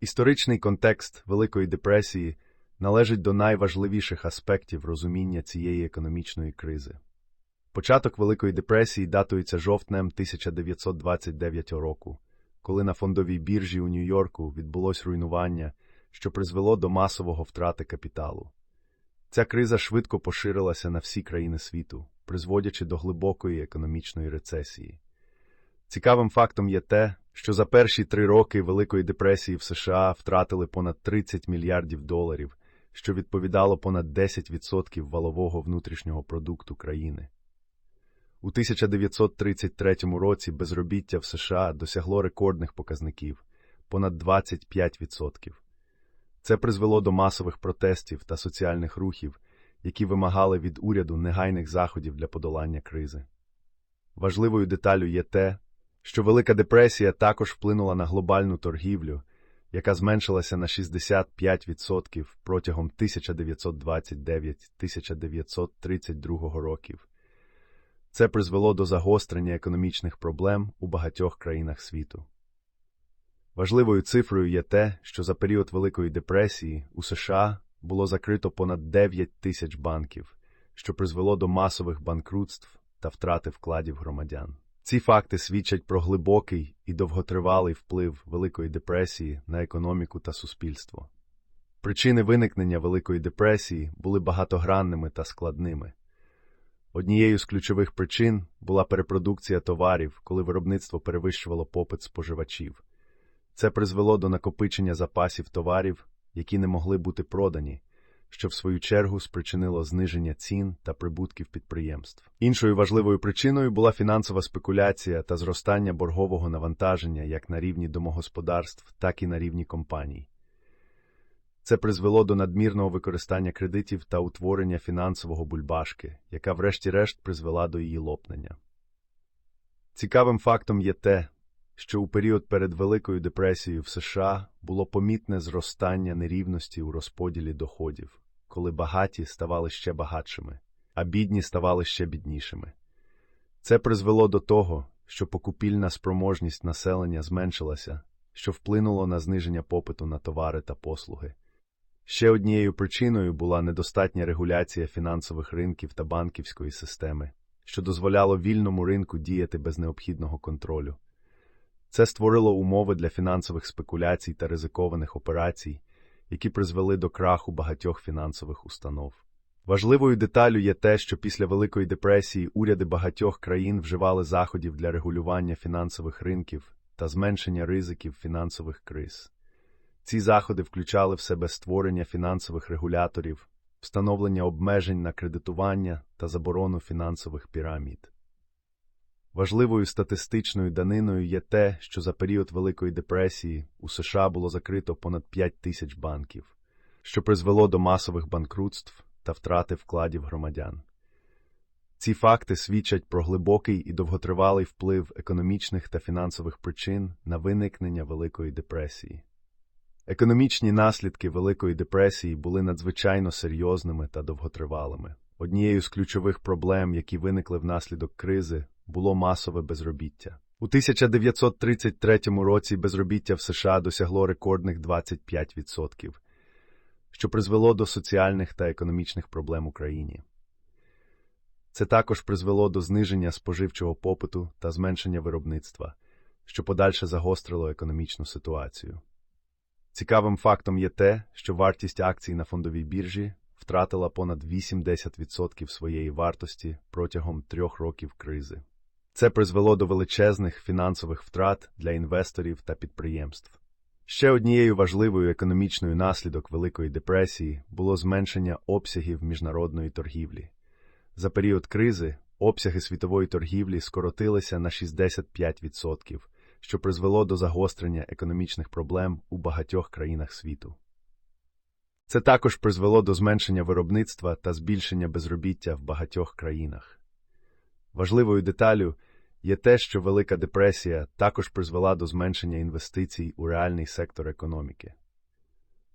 Історичний контекст Великої депресії належить до найважливіших аспектів розуміння цієї економічної кризи. Початок Великої депресії датується жовтнем 1929 року, коли на фондовій біржі у Нью-Йорку відбулось руйнування, що призвело до масового втрати капіталу. Ця криза швидко поширилася на всі країни світу, призводячи до глибокої економічної рецесії. Цікавим фактом є те, що за перші три роки Великої депресії в США втратили понад 30 мільярдів доларів, що відповідало понад 10% валового внутрішнього продукту країни. У 1933 році безробіття в США досягло рекордних показників понад 25%. Це призвело до масових протестів та соціальних рухів, які вимагали від уряду негайних заходів для подолання кризи. Важливою деталю є те, що Велика депресія також вплинула на глобальну торгівлю, яка зменшилася на 65% протягом 1929-1932 років. Це призвело до загострення економічних проблем у багатьох країнах світу. Важливою цифрою є те, що за період Великої депресії у США було закрито понад 9 тисяч банків, що призвело до масових банкрутств та втрати вкладів громадян. Ці факти свідчать про глибокий і довготривалий вплив Великої депресії на економіку та суспільство. Причини виникнення Великої депресії були багатогранними та складними. Однією з ключових причин була перепродукція товарів, коли виробництво перевищувало попит споживачів. Це призвело до накопичення запасів товарів, які не могли бути продані, що в свою чергу спричинило зниження цін та прибутків підприємств. Іншою важливою причиною була фінансова спекуляція та зростання боргового навантаження як на рівні домогосподарств, так і на рівні компаній. Це призвело до надмірного використання кредитів та утворення фінансового бульбашки, яка врешті-решт призвела до її лопнення. Цікавим фактом є те, що у період перед Великою депресією в США було помітне зростання нерівності у розподілі доходів, коли багаті ставали ще багатшими, а бідні ставали ще біднішими. Це призвело до того, що покупільна спроможність населення зменшилася, що вплинуло на зниження попиту на товари та послуги. Ще однією причиною була недостатня регуляція фінансових ринків та банківської системи, що дозволяло вільному ринку діяти без необхідного контролю. Це створило умови для фінансових спекуляцій та ризикованих операцій, які призвели до краху багатьох фінансових установ. Важливою деталю є те, що після Великої депресії уряди багатьох країн вживали заходів для регулювання фінансових ринків та зменшення ризиків фінансових криз. Ці заходи включали в себе створення фінансових регуляторів, встановлення обмежень на кредитування та заборону фінансових пірамід. Важливою статистичною даниною є те, що за період Великої депресії у США було закрито понад 5 тисяч банків, що призвело до масових банкрутств та втрати вкладів громадян. Ці факти свідчать про глибокий і довготривалий вплив економічних та фінансових причин на виникнення Великої депресії. Економічні наслідки Великої депресії були надзвичайно серйозними та довготривалими. Однією з ключових проблем, які виникли внаслідок кризи, було масове безробіття. У 1933 році безробіття в США досягло рекордних 25%, що призвело до соціальних та економічних проблем у країні. Це також призвело до зниження споживчого попиту та зменшення виробництва, що подальше загострило економічну ситуацію. Цікавим фактом є те, що вартість акцій на фондовій біржі втратила понад 80% своєї вартості протягом трьох років кризи. Це призвело до величезних фінансових втрат для інвесторів та підприємств. Ще однією важливою економічною наслідок Великої депресії було зменшення обсягів міжнародної торгівлі. За період кризи обсяги світової торгівлі скоротилися на 65%, що призвело до загострення економічних проблем у багатьох країнах світу. Це також призвело до зменшення виробництва та збільшення безробіття в багатьох країнах. Важливою деталю є те, що Велика депресія також призвела до зменшення інвестицій у реальний сектор економіки.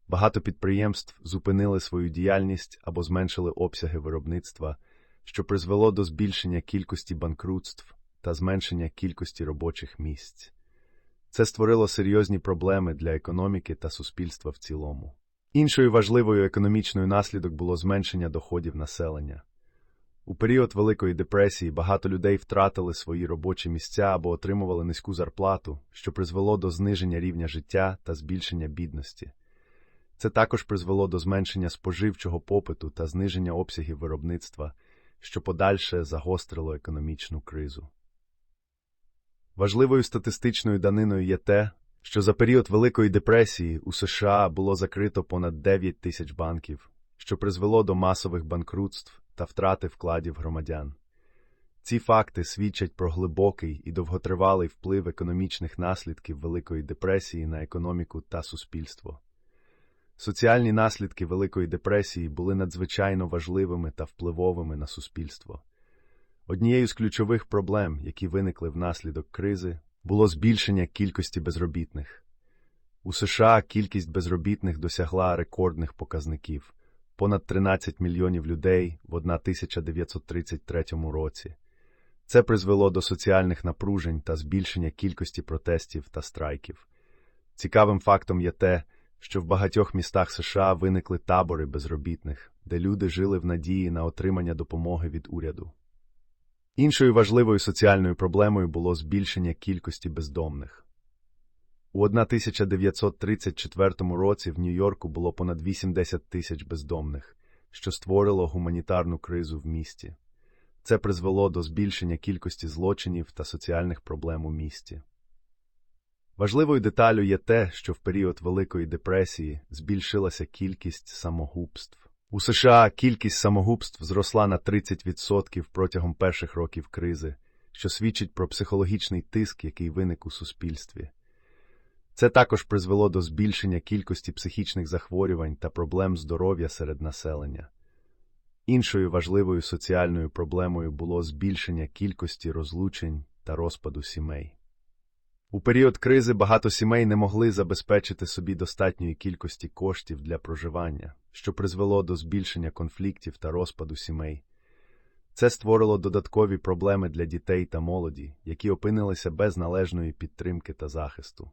Багато підприємств зупинили свою діяльність або зменшили обсяги виробництва, що призвело до збільшення кількості банкрутств та зменшення кількості робочих місць. Це створило серйозні проблеми для економіки та суспільства в цілому. Іншою важливою економічною наслідок було зменшення доходів населення. У період Великої депресії багато людей втратили свої робочі місця або отримували низьку зарплату, що призвело до зниження рівня життя та збільшення бідності. Це також призвело до зменшення споживчого попиту та зниження обсягів виробництва, що подальше загострило економічну кризу. Важливою статистичною даниною є те, що за період Великої депресії у США було закрито понад 9 тисяч банків, що призвело до масових банкрутств та втрати вкладів громадян. Ці факти свідчать про глибокий і довготривалий вплив економічних наслідків Великої депресії на економіку та суспільство. Соціальні наслідки Великої депресії були надзвичайно важливими та впливовими на суспільство. Однією з ключових проблем, які виникли внаслідок кризи, було збільшення кількості безробітних. У США кількість безробітних досягла рекордних показників понад 13 мільйонів людей в 1933 році. Це призвело до соціальних напружень та збільшення кількості протестів та страйків. Цікавим фактом є те, що в багатьох містах США виникли табори безробітних, де люди жили в надії на отримання допомоги від уряду. Іншою важливою соціальною проблемою було збільшення кількості бездомних. У 1934 році в Нью-Йорку було понад 80 тисяч бездомних, що створило гуманітарну кризу в місті. Це призвело до збільшення кількості злочинів та соціальних проблем у місті. Важливою деталю є те, що в період Великої депресії збільшилася кількість самогубств. У США кількість самогубств зросла на 30% протягом перших років кризи, що свідчить про психологічний тиск, який виник у суспільстві. Це також призвело до збільшення кількості психічних захворювань та проблем здоров'я серед населення. Іншою важливою соціальною проблемою було збільшення кількості розлучень та розпаду сімей. У період кризи багато сімей не могли забезпечити собі достатньої кількості коштів для проживання, що призвело до збільшення конфліктів та розпаду сімей. Це створило додаткові проблеми для дітей та молоді, які опинилися без належної підтримки та захисту.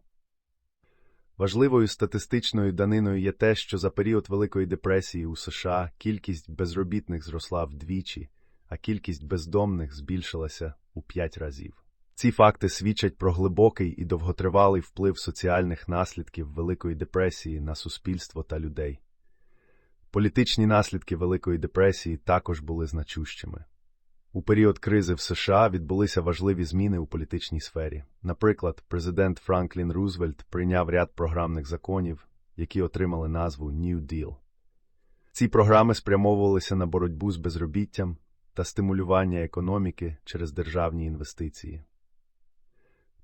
Важливою статистичною даниною є те, що за період Великої депресії у США кількість безробітних зросла вдвічі, а кількість бездомних збільшилася у п'ять разів. Ці факти свідчать про глибокий і довготривалий вплив соціальних наслідків Великої депресії на суспільство та людей. Політичні наслідки Великої депресії також були значущими. У період кризи в США відбулися важливі зміни у політичній сфері. Наприклад, президент Франклін Рузвельт прийняв ряд програмних законів, які отримали назву New Deal. Ці програми спрямовувалися на боротьбу з безробіттям та стимулювання економіки через державні інвестиції.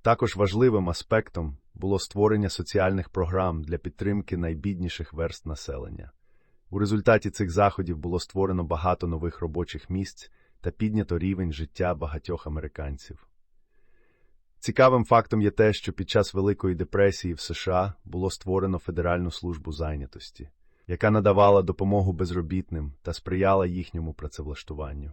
Також важливим аспектом було створення соціальних програм для підтримки найбідніших верст населення. У результаті цих заходів було створено багато нових робочих місць та піднято рівень життя багатьох американців. Цікавим фактом є те, що під час Великої депресії в США було створено Федеральну службу зайнятості, яка надавала допомогу безробітним та сприяла їхньому працевлаштуванню.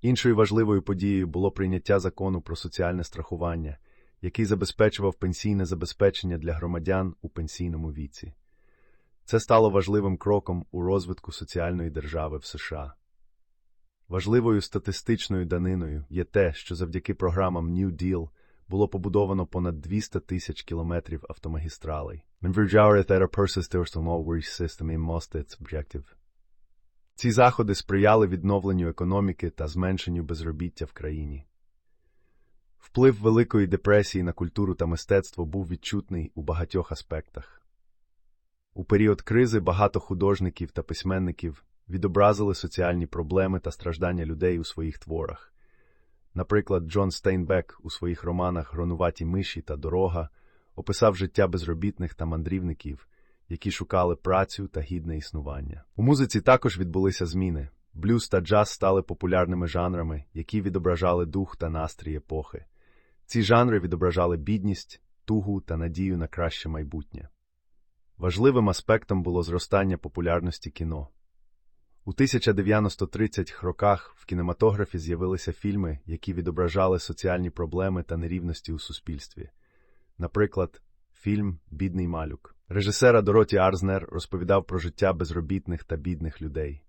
Іншою важливою подією було прийняття закону про соціальне страхування, який забезпечував пенсійне забезпечення для громадян у пенсійному віці. Це стало важливим кроком у розвитку соціальної держави в США. Важливою статистичною даниною є те, що завдяки програмам New Deal було побудовано понад 200 тисяч кілометрів автомагістралей. Ці заходи сприяли відновленню економіки та зменшенню безробіття в країні. Вплив Великої депресії на культуру та мистецтво був відчутний у багатьох аспектах. У період кризи багато художників та письменників відобразили соціальні проблеми та страждання людей у своїх творах. Наприклад, Джон Стейнбек у своїх романах Гронуваті миші та дорога описав життя безробітних та мандрівників, які шукали працю та гідне існування. У музиці також відбулися зміни. Блюз та джаз стали популярними жанрами, які відображали дух та настрій епохи. Ці жанри відображали бідність, тугу та надію на краще майбутнє. Важливим аспектом було зростання популярності кіно. У 1930-х роках в кінематографі з'явилися фільми, які відображали соціальні проблеми та нерівності у суспільстві. Наприклад, фільм Бідний малюк. Режисера Дороті Арзнер розповідав про життя безробітних та бідних людей.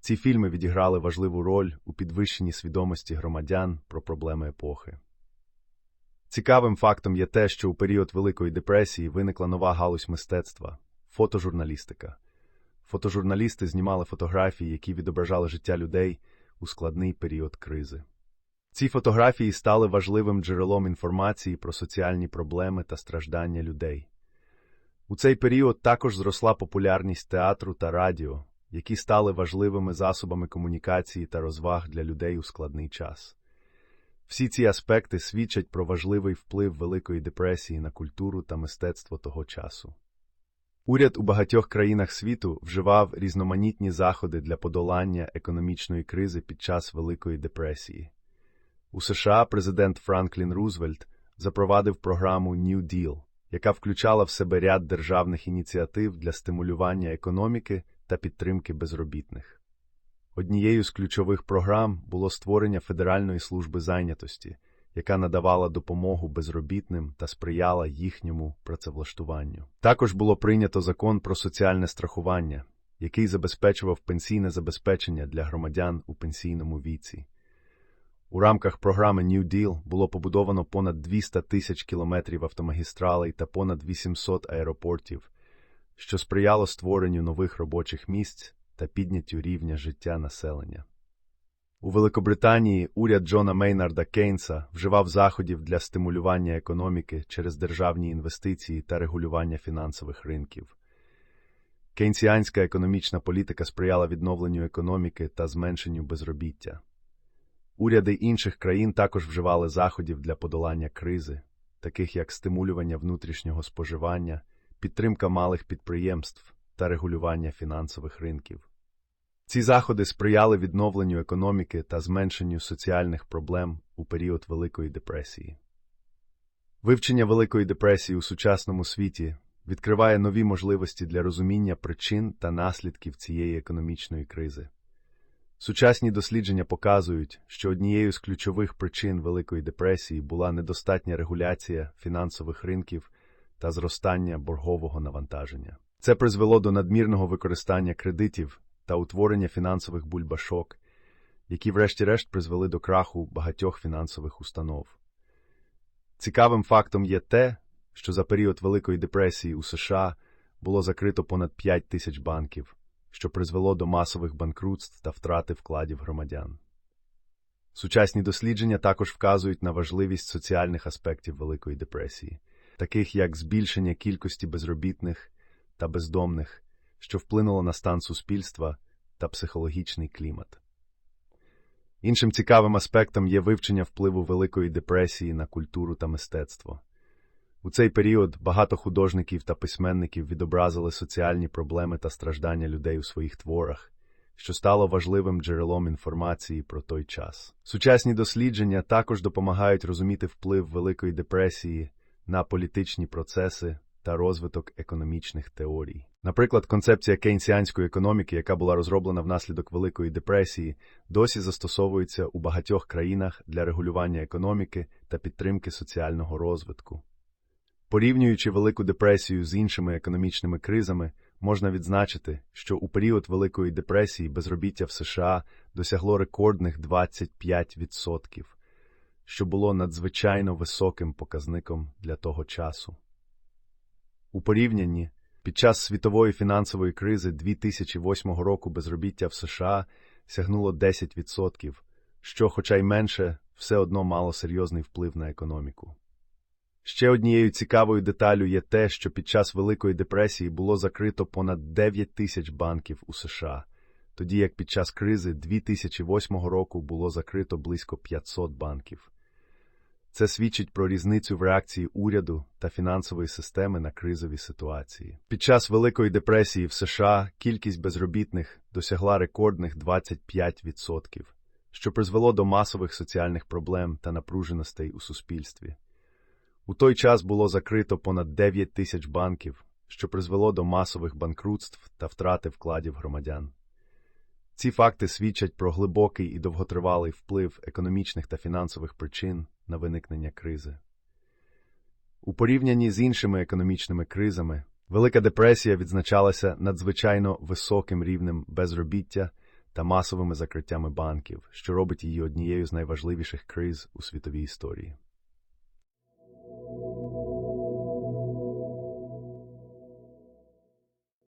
Ці фільми відіграли важливу роль у підвищенні свідомості громадян про проблеми епохи. Цікавим фактом є те, що у період Великої депресії виникла нова галузь мистецтва фотожурналістика. Фотожурналісти знімали фотографії, які відображали життя людей у складний період кризи. Ці фотографії стали важливим джерелом інформації про соціальні проблеми та страждання людей. У цей період також зросла популярність театру та радіо, які стали важливими засобами комунікації та розваг для людей у складний час. Всі ці аспекти свідчать про важливий вплив Великої депресії на культуру та мистецтво того часу. Уряд у багатьох країнах світу вживав різноманітні заходи для подолання економічної кризи під час Великої депресії. У США президент Франклін Рузвельт запровадив програму New Deal, яка включала в себе ряд державних ініціатив для стимулювання економіки та підтримки безробітних. Однією з ключових програм було створення Федеральної служби зайнятості, яка надавала допомогу безробітним та сприяла їхньому працевлаштуванню. Також було прийнято закон про соціальне страхування, який забезпечував пенсійне забезпечення для громадян у пенсійному віці. У рамках програми New Deal було побудовано понад 200 тисяч кілометрів автомагістралей та понад 800 аеропортів, що сприяло створенню нових робочих місць та підняттю рівня життя населення. У Великобританії уряд Джона Мейнарда Кейнса вживав заходів для стимулювання економіки через державні інвестиції та регулювання фінансових ринків. Кейнсіанська економічна політика сприяла відновленню економіки та зменшенню безробіття. Уряди інших країн також вживали заходів для подолання кризи, таких як стимулювання внутрішнього споживання, підтримка малих підприємств та регулювання фінансових ринків. Ці заходи сприяли відновленню економіки та зменшенню соціальних проблем у період Великої депресії. Вивчення Великої депресії у сучасному світі відкриває нові можливості для розуміння причин та наслідків цієї економічної кризи. Сучасні дослідження показують, що однією з ключових причин Великої депресії була недостатня регуляція фінансових ринків та зростання боргового навантаження. Це призвело до надмірного використання кредитів та утворення фінансових бульбашок, які, врешті-решт, призвели до краху багатьох фінансових установ. Цікавим фактом є те, що за період Великої депресії у США було закрито понад 5 тисяч банків, що призвело до масових банкрутств та втрати вкладів громадян. Сучасні дослідження також вказують на важливість соціальних аспектів Великої депресії, таких як збільшення кількості безробітних та бездомних, що вплинуло на стан суспільства та психологічний клімат. Іншим цікавим аспектом є вивчення впливу Великої депресії на культуру та мистецтво. У цей період багато художників та письменників відобразили соціальні проблеми та страждання людей у своїх творах, що стало важливим джерелом інформації про той час. Сучасні дослідження також допомагають розуміти вплив Великої депресії на політичні процеси та розвиток економічних теорій. Наприклад, концепція кейнсіанської економіки, яка була розроблена внаслідок Великої депресії, досі застосовується у багатьох країнах для регулювання економіки та підтримки соціального розвитку. Порівнюючи Велику депресію з іншими економічними кризами, можна відзначити, що у період Великої депресії безробіття в США досягло рекордних 25%, що було надзвичайно високим показником для того часу. У порівнянні під час світової фінансової кризи 2008 року безробіття в США сягнуло 10%, що, хоча й менше, все одно мало серйозний вплив на економіку. Ще однією цікавою деталю є те, що під час Великої депресії було закрито понад 9 тисяч банків у США, тоді як під час кризи 2008 року було закрито близько 500 банків. Це свідчить про різницю в реакції уряду та фінансової системи на кризові ситуації. Під час Великої депресії в США кількість безробітних досягла рекордних 25%, що призвело до масових соціальних проблем та напруженостей у суспільстві. У той час було закрито понад 9 тисяч банків, що призвело до масових банкрутств та втрати вкладів громадян. Ці факти свідчать про глибокий і довготривалий вплив економічних та фінансових причин на виникнення кризи. У порівнянні з іншими економічними кризами, Велика депресія відзначалася надзвичайно високим рівнем безробіття та масовими закриттями банків, що робить її однією з найважливіших криз у світовій історії.